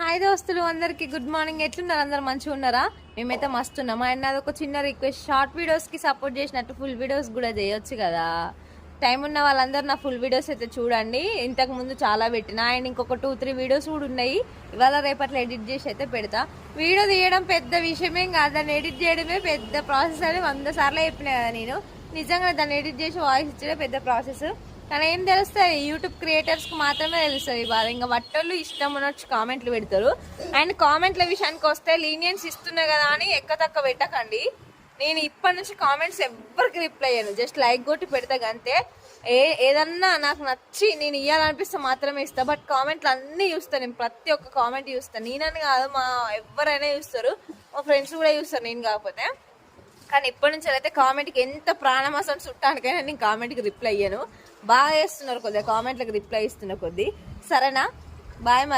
Hi దోస్తులు అందరికీ good morning. ఎట్లున్నారు? అందరు మంచిగా ఉన్నారా? మేమైతే మస్తు ఉన్నాం. అండ్ అది ఒక చిన్న రిక్వెస్ట్. షార్ట్ వీడియోస్కి సపోర్ట్ చేసినట్టు ఫుల్ వీడియోస్ కూడా చేయొచ్చు కదా. టైం ఉన్న వాళ్ళందరూ నా ఫుల్ వీడియోస్ అయితే చూడండి. ఇంతకు ముందు చాలా పెట్టిన. అండ్ ఇంకొక టూ త్రీ వీడియోస్ కూడా ఉన్నాయి. ఇవాళ రేపట్లో ఎడిట్ చేసి అయితే పెడతా. వీడియో తీయడం పెద్ద విషయమేం కాదు. దాన్ని ఎడిట్ చేయడమే పెద్ద ప్రాసెస్ అని వంద సార్లు చెప్పినా కదా నేను. నిజంగా దాన్ని ఎడిట్ చేసి వాయిస్ ఇచ్చడం పెద్ద ప్రాసెస్. కానీ ఏం తెలుస్తుంది యూట్యూబ్ క్రియేటర్స్కి మాత్రమే తెలుస్తుంది బాధ. ఇంకా వట్టలు ఇష్టం ఉన్నట్టు కామెంట్లు పెడతారు. అండ్ కామెంట్ల విషయానికి వస్తే లీనియన్స్ ఇస్తున్నా కదా అని ఎక్క తక్క పెట్టకండి. నేను ఇప్పటి నుంచి కామెంట్స్ ఎవ్వరికి రిప్లై అయ్యాను జస్ట్ లైక్ కొట్టి పెడతా అంతే ఏ ఏదన్నా నాకు నచ్చి నేను ఇవ్వాలనిపిస్తే మాత్రమే ఇస్తాను బట్ కామెంట్లు అన్నీ చూస్తాను నేను ప్రతి ఒక్క కామెంట్ చూస్తాను నేనని కాదు మా ఎవరైనా చూస్తారు. మా ఫ్రెండ్స్ కూడా చూస్తారు. నేను కాకపోతే. కానీ ఇప్పటి నుంచి అయితే కామెంట్కి ఎంత ప్రాణం అసలు చుట్టానికైనా నేను కామెంట్కి రిప్లై అయ్యాను బాగా చేస్తున్నారు కొద్దిగా కామెంట్లకు రిప్లై ఇస్తున్న కొద్ది. సరేనా? బాయ్ మరి.